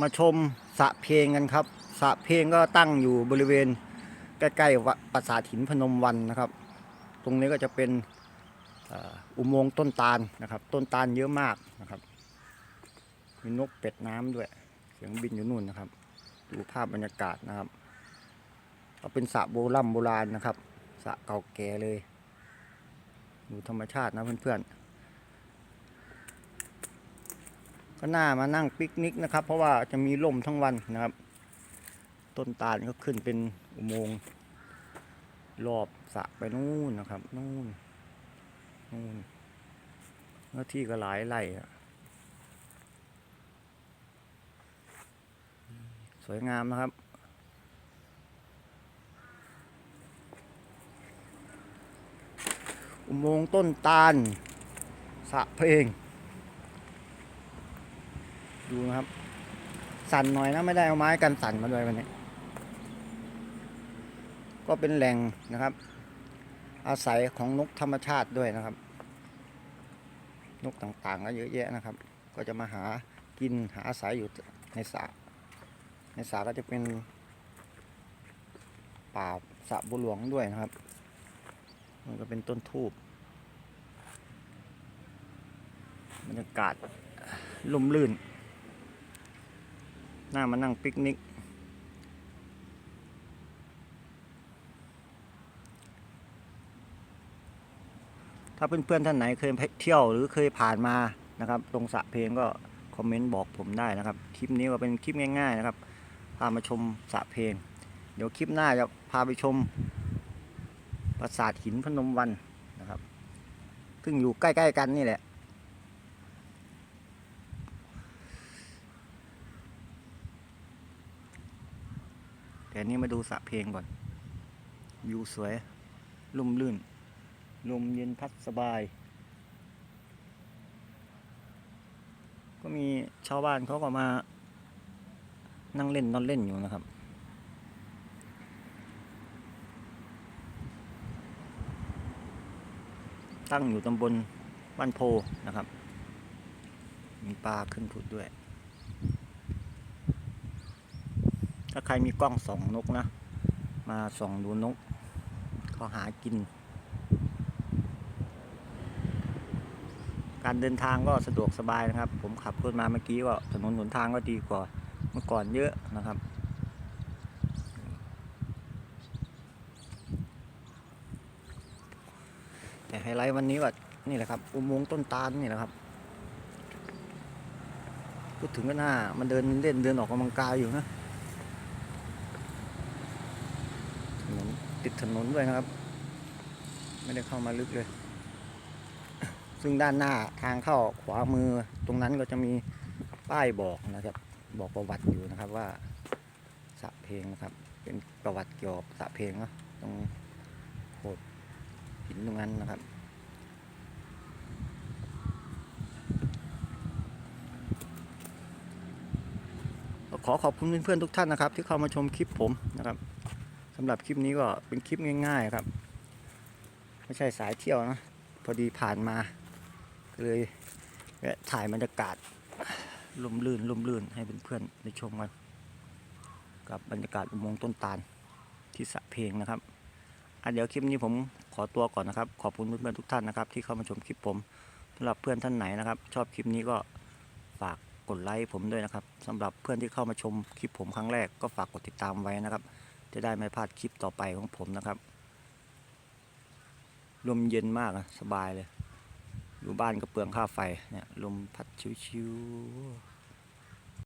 มาชมสะเพลงกันครับสะเพลงก็ตั้งอยู่บริเวณใกล้ๆวัดปราสาทหินพนมวันนะครับ ตรงนี้ก็จะเป็นอุโมงค์ต้นตาลนะครับ ต้นตาลเยอะมากนะครับ มีนกเป็ดน้ำด้วย เสียงบินอยู่นู่นนะครับ ดูภาพบรรยากาศนะครับก็เป็นสระโบราณโบราณนะครับสระเก่าแก่เลย ดูธรรมชาตินะเพื่อนๆ ก็น่ามานั่งปิกนิกนะครับ เพราะว่าจะมีลมทั้งวันนะครับ ต้นตาลก็ขึ้นเป็นอุโมงค์รอบสระไปนู่นนะครับนู่นนู่นเนื้อที่ก็หลายไร่สวยงามนะครับอุโมงค์ต้นตาลสะเพลง ดูนะครับ สั่นหน่อยนะไม่ได้เอาไม้กันสั่นมาด้วยวันนี้ ก็เป็นแหล่งนะครับ อาศัยของนกธรรมชาติด้วยนะครับ นกต่างๆก็เยอะแยะนะครับ ก็จะมาหากินหาอาศัยอยู่ในสระในสระก็จะเป็นป่าสระบุหลวงด้วยนะครับ มันก็เป็นต้นทูบบรรยากาศลมลื่น น่ามานั่งปิกนิก ถ้าเพื่อนๆท่านไหนเคยเที่ยวหรือเคยผ่านมานะครับตรงสะเพงก็คอมเมนต์บอกผมได้นะครับ คลิปนี้ก็เป็นคลิปง่าย ๆ นะครับ พามาชมสะเพงเดี๋ยวคลิปหน้าจะพาไปชมปราสาทหินพนมวันนะครับ ซึ่งอยู่ใกล้ ๆ กันนี่แหละ แต่อั นนี้มาดูสระเพลงก่อน วิวสวย ลุ่มลื่น ลมเย็นพัดสบาย ก็มีชาวบ้านเขาก็มา นั่งเล่นนอนเล่นอยู่นะครับตั้งอยู่ตำบลบ้านโพนะครับ มีปลาขึ้นผุดด้วย ถ้าใครมีกล้องส่องนกนะ มาส่องดูนกเขาหากิน การเดินทางก็สะดวกสบายนะครับ ผมขับรถมาเมื่อกี้ก็ถนนหนทางก็ดีกว่าเมื่อก่อนเยอะนะครับแต่ไฮไลท์วันนี้ก็นี่แหละครับ อุโมงค์ต้นตาลนี่แหละครับพูดถึงก็น่ามันเดินเล่นเดินออกกำลังกายอยู่นะ ถนน ติดถนนด้วยนะครับ ไม่ได้เข้ามาลึกเลย ซึ่งด้านหน้าทางเข้าขวามือตรงนั้นก็จะมีป้ายบอกนะครับ บอกประวัติอยู่นะครับว่าสะเพลงนะครับ เป็นประวัติเกี่ยวกับสะเพลงเนาะตรงโขดหินตรงนั้นนะครับขอขอบคุณเพื่อนๆทุกท่านนะครับ ที่เข้ามาชมคลิปผมนะครับ สำหรับคลิปนี้ก็เป็นคลิปง่าย ๆ ครับ ไม่ใช่สายเที่ยวนะ พอดีผ่านมาก็เลยแวะถ่ายบรรยากาศลมลื่นลมลื่นให้เพื่อนๆได้ชมกันกับบรรยากาศอุโมงค์ต้นตาลที่สะเพลงนะครับอะเดี๋ยวคลิปนี้ผมขอตัวก่อนนะครับ ขอบคุณเพื่อนๆทุกท่านนะครับ ที่เข้ามาชมคลิปผมสำหรับเพื่อนท่านไหนนะครับ ชอบคลิปนี้ก็ฝากกดไลค์ผมด้วยนะครับสำหรับเพื่อนที่เข้ามาชมคลิปผมครั้งแรกก็ฝากกดติดตามไว้นะครับ จะได้ไม่พลาดคลิปต่อไปของผมนะครับ ลมเย็นมากสบายเลย อยู่บ้านก็เปลืองค่าไฟเนี่ยลมพัดชิวๆ